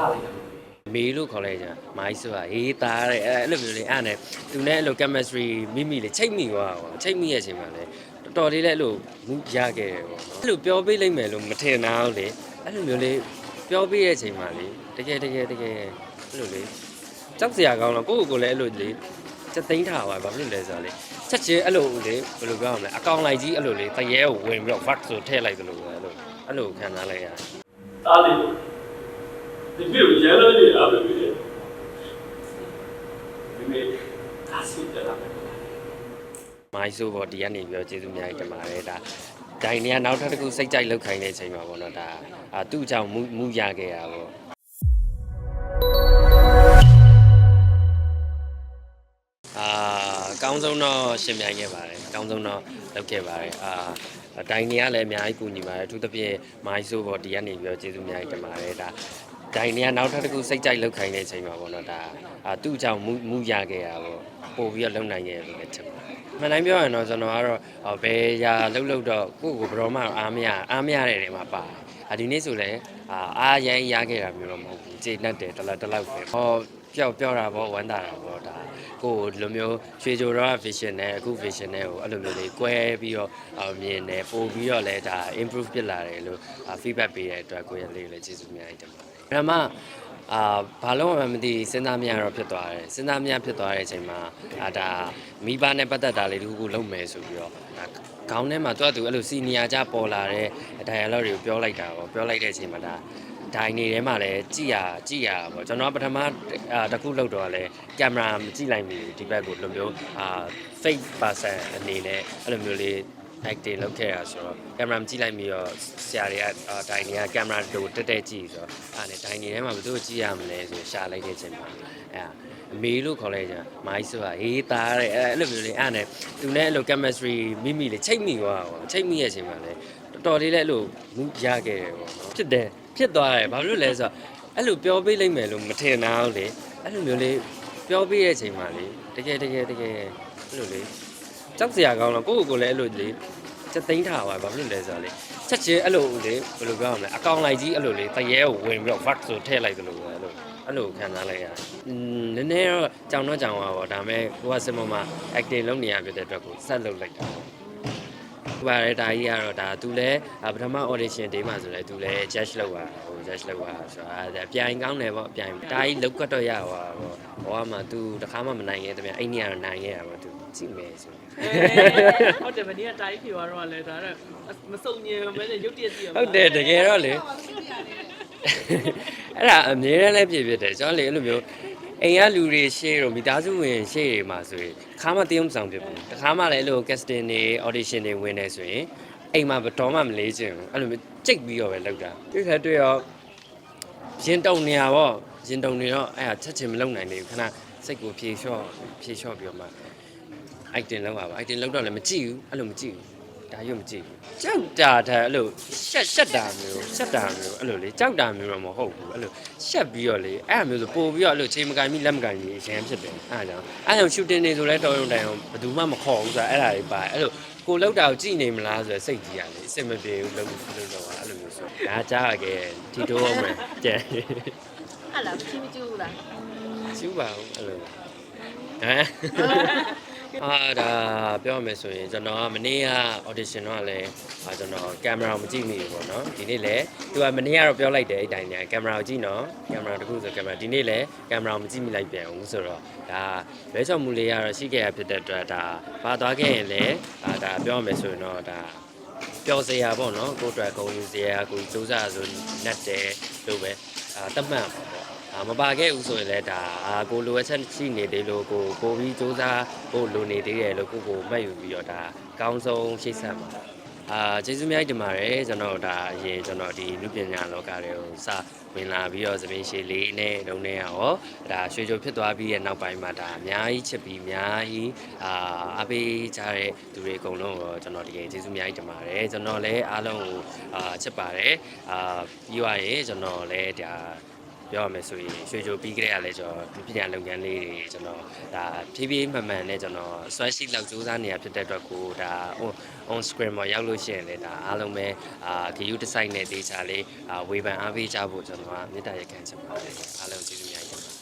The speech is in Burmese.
တာလိုက်တာမေလို့ခေါ်လိုက်ကြမိုင်းဆိုတာရေးသားတဲ့အဲ့လိုမျိုးလေးအဲ့နဲ့သူနဲ့အဲ့လို chemistry မိမိလေးချိတ်မိသွားတာပေါ့ချိတ်မိရဲ့အချိန်မှာလေတော်တော်လေးလည်းအဲ့လိုမူရခဲ့တယ်ပေါ့နော်အဲ့လိုပြောပေးလိုက်မယ်လို့မထင်တာဟုတ်လေအဲ့လိုမျိုးလေးပြောပေးရဲ့အချိန်မှာလေတကယ်တကယ်တကယ်အဲ့လိုလေးကြောက်စရာကောင်းတော့ကိုယ့်ကိုယ်ကိုလည်းအဲ့လိုလေးစက်သိန်းထားပါဘာဖြစ်လို့လဲဆိုတော့လေချက်ချင်းအဲ့လိုလေဘယ်လိုပြောရမလဲအကောင်လိုက်ကြီးအဲ့လိုလေးတရေကိုဝင်ပြီးတော့ vax ဆိုထည့်လိုက်သလိုပဲအဲ့လိုအဲ့လိုခံစားလိုက်ရတယ်တားလေး ဒီလိုရဲလို့နေတာပဲဒီနေ့ဒါစီကြတာပဲမိုင်းဆိုဘောဒီကနေပြောကျေးဇူးအများကြီးတင်ပါတယ်ဒါဒိုင်နေကနောက်ထပ်တစ်ခုစိတ်ကြိုက်လောက်ခိုင်းတဲ့အချိန်မှာပေါ့နော်ဒါအာသူ့အကြောင်းမူမူရခဲ့ရပေါ့အာအကောင်းဆုံးတော့ရှင်ပြိုင်ခဲ့ပါတယ်အကောင်းဆုံးတော့လုပ်ခဲ့ပါတယ်အာဒိုင်နေကလည်းအများကြီးကူညီပါတယ်အထူးသဖြင့်မိုင်းဆိုဘောဒီကနေပြောကျေးဇူးအများကြီးတင်ပါတယ်ဒါ ဒိုင်နေကနောက်ထပ်တစ်ခုစိတ်ကြိုက်လောက်ခိုင်းတဲ့အချိန်မှာပေါ့နော်ဒါအာသူ့အကြောင်းမူမူရခဲ့ရပေါ့ပို့ပြီးတော့လုံနိုင်ခဲ့လို့လည်းထင်ပါတယ်မှန်တိုင်းပြောရင်တော့ကျွန်တော်ကတော့ဟောဘယ်ရာလှုပ်လှုပ်တော့ကိုယ့်ကိုဘယ်တော့မှအားမရအားမရတဲ့နေရာမှာပါတယ်။အာဒီနေ့ဆိုလည်းအာအားရမ်းရခဲ့တာမျိုးတော့မဟုတ်ဘူး။ကျေနပ်တယ်တလောက်တလောက်ပဲ။ဟောပျောက်ပျောက်တာပေါ့ဝမ်းသာတာပေါ့ဒါကိုယ်လိုမျိုးရွှေကြိုတော့ vision နဲ့အခု vision နဲ့ကိုအဲ့လိုမျိုးလေးကွဲပြီးတော့အာမြင်တယ်ပို့ပြီးတော့လည်းဒါ improve ဖြစ်လာတယ်လို့အာ feedback ပေးတဲ့အတွက်ကိုယ့်ရဲ့လေးကိုလည်းကျေးဇူးအများကြီးတင်ပါတယ်။ ပထမအာဘာလို့မှမသိစဉ်းစားမရတော့ဖြစ်သွားတယ်စဉ်းစားမရဖြစ်သွားတဲ့အချိန်မှာအာဒါမိဘနဲ့ပတ်သက်တာလေးတခုခုလုပ်မယ်ဆိုပြီးတော့ဒါခေါင်းထဲမှာသူကသူအဲ့လိုစီနီယာကြပေါ်လာတဲ့ dialogue တွေကိုပြောလိုက်တာပေါ့ပြောလိုက်တဲ့အချိန်မှာဒါဒိုင်နေထဲမှာလည်းကြည်ရကြည်ရပေါ့ကျွန်တော်ကပထမအာတစ်ခုလောက်တော့လည်းကင်မရာမကြည့်လိုက်မိဘူးဒီဘက်ကိုလိုမျိုးအာ fake person အနေနဲ့အဲ့လိုမျိုးလေး acting လုပ်ခဲ့ရဆိုတော့ကင်မရာမကြည့်လိုက်ပြီးတော့ဆရာတွေကအာဒိုင်နေကကင်မရာတို့တက်တက်ကြည့်ဆိုတော့အဲ့ဒါနဲ့ဒိုင်နေထဲမှာဘယ်သူ့ကိုကြည့်ရမလဲဆိုရှာလိုက်တဲ့အချိန်မှာအဲ့ဒါအမေလို့ခေါ်လိုက်ကြမိုင်းဆိုတာရေးသားတဲ့အဲ့လိုမျိုးလေးအဲ့ဒါနဲ့သူနဲ့အဲ့လို chemistry မိမိလေးချိတ်မိသွားတာပေါ့ချိတ်မိရဲ့အချိန်မှာလေတော်တော်လေးလည်းအဲ့လိုမူရခဲ့တယ်ပေါ့နော်ဖြစ်တယ်ဖြစ်သွားတယ်ဘာဖြစ်လို့လဲဆိုတော့အဲ့လိုပြောပေးလိုက်မယ်လို့မထင်တာဟုတ်လေအဲ့လိုမျိုးလေးပြောပေးရဲ့အချိန်မှာလေတကယ်တကယ်တကယ်အဲ့လိုလေး ကြောက်စရာကောင်းတော့ကိုယ့်ကိုယ်ကိုလည်းအဲ့လိုလေစက်သိန်းထားပါဘာဖြစ်လို့လဲဆိုတော့လေချက်ချင်းအဲ့လိုလေဘယ်လိုပြောရမလဲအကောင်လိုက်ကြီးအဲ့လိုလေတရေကိုဝင်ပြီးတော့ vax ဆိုထည့်လိုက်သလိုပဲအဲ့လိုအဲ့လိုခံစားလိုက်ရတယ်။อืมနည်းနည်းတော့ကြောင်တော့ကြောင်ပါပေါ့ဒါပေမဲ့ကိုကစမမ acting လုပ်နေရဖြစ်တဲ့အတွက်ကိုဆက်လုပ်လိုက်တာပေါ့။ဒီပါရဲဒါကြီးကတော့ဒါသူလည်းပထမ audition ဒေးမှာဆိုလဲသူလည်း judge လုပ်ပါဟို judge လုပ်ပါဆိုတော့အဲပြိုင်ကောင်းတယ်ပေါ့ပြိုင်ဒါကြီးလောက်ကတော့ရပါပေါ့။ဘောကမှ तू တခါမှမနိုင်ခဲ့တဲ့မြအဲ့နေရတော့နိုင်ခဲ့တာပေါ့ तू ကြည့်မယ်ဆိုဟုတ်တယ်မနေ့ကတိုင်းဖြေသွားတော့လည်းဒါတော့မစုံညင်မဲနဲ့ရုပ်တရက်ကြည့်ရမှာဟုတ်တယ်တကယ်တော့လေအဲ့ဒါအမြဲတမ်းလည်းဖြစ်ဖြစ်တယ်ကျွန်တော်လေအဲ့လိုမျိုးအိမ်ကလူတွေရှေ့တော့မိသားစုဝင်ရှေ့တွေမှာဆိုရင်တစ်ခါမှတရုံဆောင်ဖြစ်ဘူးတစ်ခါမှလည်းအဲ့လို casting တွေ audition တွေဝင်နေဆိုရင်အိမ်မှာဘယ်တော်မှမလေးချင်ဘူးအဲ့လိုမျိုးကြိတ်ပြီးတော့ပဲလောက်တာတွေ့ခါတွေ့ရောရင်တုံနေရပေါ့ရင်တုံနေတော့အဲ့ဒါချက်ချင်းမလုပ်နိုင်သေးဘူးခဏစိတ်ကိုဖြေလျှော့ဖြေလျှော့ပြီးတော့မှ item လောက်ပါပါ item လောက်တော့လည်းမကြည့်ဘူးအဲ့လိုမကြည့်ဘူးဒါရုပ်မကြည့်ဘူးကြောက်တာတဲ့အဲ့လိုရှက်ရှက်တာမျိုးရှက်တာမျိုးအဲ့လိုလေကြောက်တာမျိုးတော့မဟုတ်ဘူးအဲ့လိုရှက်ပြီးတော့လေအဲ့အမျိုးဆိုပို့ပြီးတော့အဲ့လိုချိန်မကန်ပြီးလက်မကန်ကြီးအရင်ဖြစ်တယ်အဲ့ဒါကြောင့်အဲ့ကြောင့် shooting နေဆိုလဲတော်ရုံတိုင်အောင်ဘယ်သူမှမခေါ်ဘူးဆိုတာအဲ့ဒါတွေပါအဲ့လိုကိုလောက်တာကိုကြည့်နေမလားဆိုရယ်စိတ်ကြီးရတယ်အစ်မပြေဘူးလို့လို့တော့အဲ့လိုမျိုးဆိုဒါကြားရခဲ့ဒီတော့မှကျန်အဲ့လားချင်းမကျူးလားကျူးပါဦးအဲ့လိုဟမ် အာဒါပြောရမယ်ဆိုရင်ကျွန်တော်ကမနေ့က audition တော့လည်းကျွန်တော်ကင်မရာမကြည့်မိဘူးပေါ့နော်ဒီနေ့လည်းသူကမနေ့ကတော့ပြောလိုက်တယ်အဲ့တိုင်းညာကင်မရာကိုကြည့်နော်ကင်မရာတခုဆိုကင်မရာဒီနေ့လည်းကင်မရာမကြည့်မိလိုက်ပြန်ဘူးဆိုတော့ဒါလွဲချော်မှုလေးကတော့ရှိခဲ့ရဖြစ်တဲ့အတွက်ဒါပါသွားခဲ့ရင်လည်းဒါပြောရမယ်ဆိုရင်တော့ဒါပျော်စရာပေါ့နော်ကိုယ်အတွက်ဂုဏ်ယူစရာကိုစူးစမ်းဆိုနဲ့တယ်လို့ပဲတတ်မှတ်ပါပေါ့ အာမပါခဲ့ဘူးဆိုရင်လည်းဒါအာကိုလိုအပ်ချက်ရှိနေသေးလို့ကိုကိုပြီးစူးစမ်းဖို့လိုနေသေးတယ်လို့ကိုကိုမှတ်ယူပြီးတော့ဒါအကောင်းဆုံးရှိတ်ဆက်ပါအာကျေးဇူးများတင်ပါတယ်ကျွန်တော်ဒါအရင်ကျွန်တော်ဒီလူပညာလောကတွေကိုစဝင်လာပြီးတော့သပင်ရှည်လေးနဲ့တုံးနေရရောဒါရွှေချိုဖြစ်သွားပြီးရဲ့နောက်ပိုင်းမှာဒါအများကြီးချစ်ပြီးအများကြီးအာအပေးကြတဲ့သူတွေအကုန်လုံးကိုကျွန်တော်တကယ်ကျေးဇူးအများကြီးတင်ပါတယ်ကျွန်တော်လည်းအားလုံးကိုအာချစ်ပါတယ်အာပြီးသွားရင်ကျွန်တော်လည်းဒါ ပြောရမယ်ဆိုရင်ရွှေချိုပြီးကြရလဲကျွန်တော်ဒီပညာလုပ်ငန်းလေးတွေကျွန်တော်ဒါဖြည်းဖြည်းမှန်မှန်နဲ့ကျွန်တော်စွမ်းရှိလောက်စူးစမ်းနေရဖြစ်တဲ့အတွက်ကိုဒါ on on screen မှာရောက်လို့ရှိရင်လည်းဒါအားလုံးပဲအာဂယူဒီဇိုင်းနဲ့ဒေချာလေးအာဝေဖန်အားပေးကြဖို့ကျွန်တော်ကမေတ္တာရက်ခံချင်ပါတယ်အားလုံးကျေးဇူးများကြီး